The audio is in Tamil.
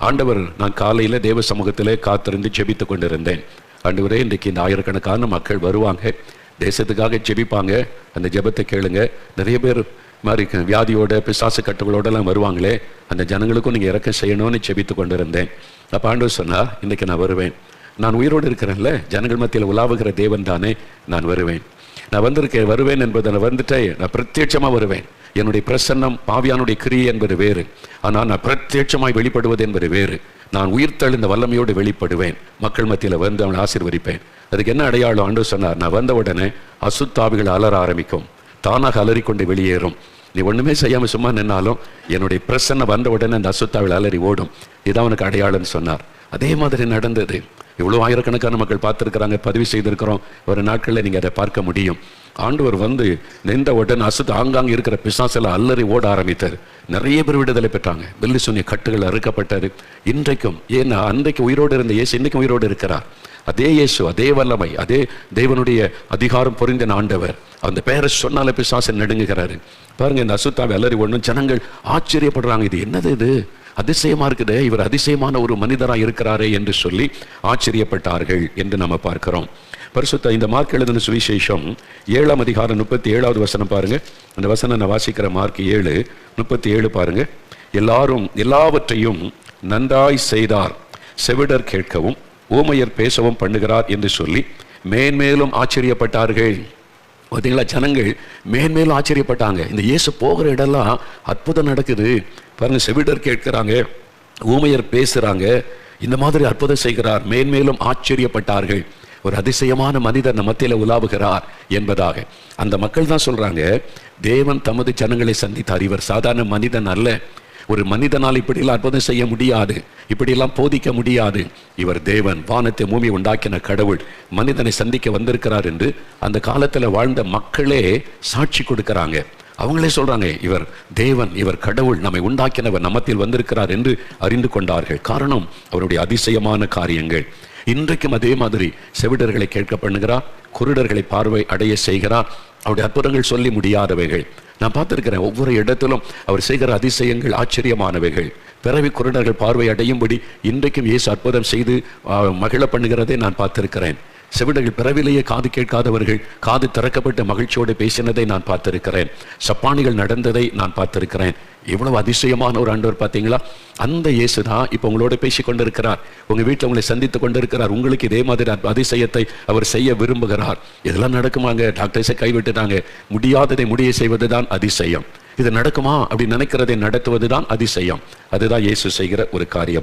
ஆண்டவர் நான் காலையில் தேவ சமூகத்திலே காத்திருந்து ஜெபித்து கொண்டிருந்தேன். ஆண்டவரே இன்றைக்கு இந்த ஆயிரக்கணக்கான மக்கள் வருவாங்க. தேசத்துக்காக ஜெபிப்பாங்க. அந்த ஜெபத்தை கேளுங்க. நிறைய பேர் மாதிரி வியாதியோட பிசாசு கட்டுகளோடலாம் வருவாங்களே. அந்த ஜனங்களுக்கும் நீங்கள் இறக்கம் செய்யணும்னு ஜெபித்து கொண்டிருந்தேன். அப்போ ஆண்டவர் சொன்னா இன்றைக்கி நான் வருவேன். நான் உயிரோடு இருக்கிறேன்ல. ஜனங்கள் மத்தியில் உலாவுகிற தேவன் தானே. நான் வருவேன். நான் வந்திருக்கேன் வருவேன் என்பதை நான் வந்துட்டேன். நான் பிரத்யட்சமாக வருவேன். என்னுடைய பிரசன்னம் பாவியானுடைய கிரியை என்பது வேறு. ஆனால் நான் பிரத்யட்சமாய் வெளிப்படுவது என்பது வேறு. நான் உயிர்த்தெழுந்த வல்லமையோடு வெளிப்படுவேன். மக்கள் மத்தியில் வந்து அவனை ஆசீர்வதிப்பேன். அதுக்கு என்ன அடையாளம்? ஆண்டு சொன்னார் நான் வந்த உடனே அசுத்தாவிகள் அலற ஆரம்பிக்கும். தானாக அலறிக்கொண்டு வெளியேறும். நீ ஒன்றுமே செய்யாமல் சும்மா நின்னாலும் என்னுடைய பிரசன்ன வந்த உடனே அந்த அசுத்தாவில் அலறி ஓடும். இதுதான் அவனுக்கு அடையாளம்னு சொன்னார். அதே மாதிரி நடந்தது. இவ்வளோ ஆயிரக்கணக்கான மக்கள் பார்த்துருக்குறாங்க பதிவு செய்திருக்கிறோம். ஒரு நாட்களில் நீங்கள் அதை பார்க்க முடியும். ஆண்டவர் வந்து நின்ற உடனே அசுத்து ஆங்காங்க இருக்கிற பிசாசெல்லாம் அல்லறி ஓட ஆரம்பித்தார். நிறைய பேர் விடுதலை பெற்றாங்க. வெள்ளி சொன்னிய கட்டுகள் அறுக்கப்பட்டார் இன்றைக்கும் ஏன்னா அன்றைக்கு உயிரோடு இருந்த இயேசு இன்றைக்கும் உயிரோடு இருக்கிறார். அதே இயேசு அதே வல்லமை அதே தேவனுடைய அதிகாரம் பொருந்தின ஆண்டவர். அந்த பெயரை சொன்னாலே பிசாசன் நடுங்குகிறாரு. பாருங்க இந்த அசுத்தாவை அல்லறி ஒன்றும் ஜனங்கள் ஆச்சரியப்படுறாங்க. இது என்னது இது? அதிசயமா இருக்குது இவர் அதிசயமான ஒரு மனிதரா இருக்கிறாரே என்று சொல்லி ஆச்சரியப்பட்டார்கள் என்று நம்ம பார்க்கிறோம். பரிசுத்த இந்த மார்க் எழுதின சுவிசேஷம் ஏழாம் அதிகாரம் முப்பத்தி ஏழாவது வசனம் பாருங்க. அந்த வசனம் நான் வாசிக்கிற மார்க் ஏழு முப்பத்தி ஏழு பாருங்க. எல்லாரும் எல்லாவற்றையும் நன்றாய் செய்தார் செவிடர் கேட்கவும் ஊமையர் பேசவும் பண்ணுகிறார் என்று சொல்லி மேன்மேலும் ஆச்சரியப்பட்டார்கள். பார்த்தீங்களா ஜனங்கள் மேன்மேலும் ஆச்சரியப்பட்டாங்க. இந்த இயேசு போகிற இடம்லாம் அற்புதம் நடக்குது. பாருங்கள் செவிடர் கேட்குறாங்க ஊமையர் பேசுகிறாங்க இந்த மாதிரி அற்புதம் செய்கிறார். மேன்மேலும் ஆச்சரியப்பட்டார்கள். ஒரு அதிசயமான மனிதர் நம்ம உலாவுகிறார் என்பதாக. அந்த மக்கள் தான் சொல்கிறாங்க தேவன் தமது ஜனங்களை சந்தித்தார். இவர் சாதாரண மனிதன் அல்ல. ஒரு மனிதனால் இப்படியெல்லாம் அற்புதம் செய்ய முடியாது இப்படியெல்லாம் போதிக்க முடியாது. இவர் தேவன் வானத்தை பூமி உண்டாக்கின கடவுள் மனிதனை சந்திக்க வந்திருக்கிறார் என்று அந்த காலத்துல வாழ்ந்த மக்களே சாட்சி கொடுக்கறாங்க. அவங்களே சொல்றாங்க இவர் தேவன் இவர் கடவுள் நம்மை உண்டாக்கினவர் நம்மத்தில் வந்திருக்கிறார் என்று அறிந்து கொண்டார்கள். காரணம் அவருடைய அதிசயமான காரியங்கள். இன்றைக்கும் அதே மாதிரி செவிடர்களை கேட்க பண்ணுகிறார் குருடர்களை பார்வை அடைய செய்கிறார். அவருடைய அற்புதங்கள் சொல்லி முடியாதவைகள். நான் பார்த்துருக்கிறேன் ஒவ்வொரு இடத்திலும் அவர் செய்கிற அதிசயங்கள் ஆச்சரியமானவைகள். பிறவி குருடர்கள் பார்வை அடையும்படி இன்றைக்கும் இயேசு அற்புதம் செய்து மகிழ பண்ணுகிறதை நான் பார்த்திருக்கிறேன். செவிடர்கள் பிறவிலேயே காது கேட்காதவர்கள் காது திறக்கப்பட்ட மகிழ்ச்சியோடு பேசினதை நான் பார்த்திருக்கிறேன். சப்பானிகள் நடந்ததை நான் பார்த்திருக்கிறேன். இவ்வளவு அதிசயமான ஒரு ஆண்டவர் பார்த்தீங்களா? அந்த இயேசு தான் இப்போ உங்களோட பேசி கொண்டிருக்கிறார் உங்கள் வீட்டில் உங்களை சந்தித்து கொண்டிருக்கிறார். உங்களுக்கு இதே மாதிரி அதிசயத்தை அவர் செய்ய விரும்புகிறார். இதெல்லாம் நடக்குமாங்க? டாக்டர்ஸை கைவிட்டுட்டாங்க முடியாததை முடிய செய்வதுதான் அதிசயம். இது நடக்குமா? அப்படி நினைக்கிறதை நடத்துவது தான் அதிசயம். அதுதான் இயேசு செய்கிற ஒரு காரியம்.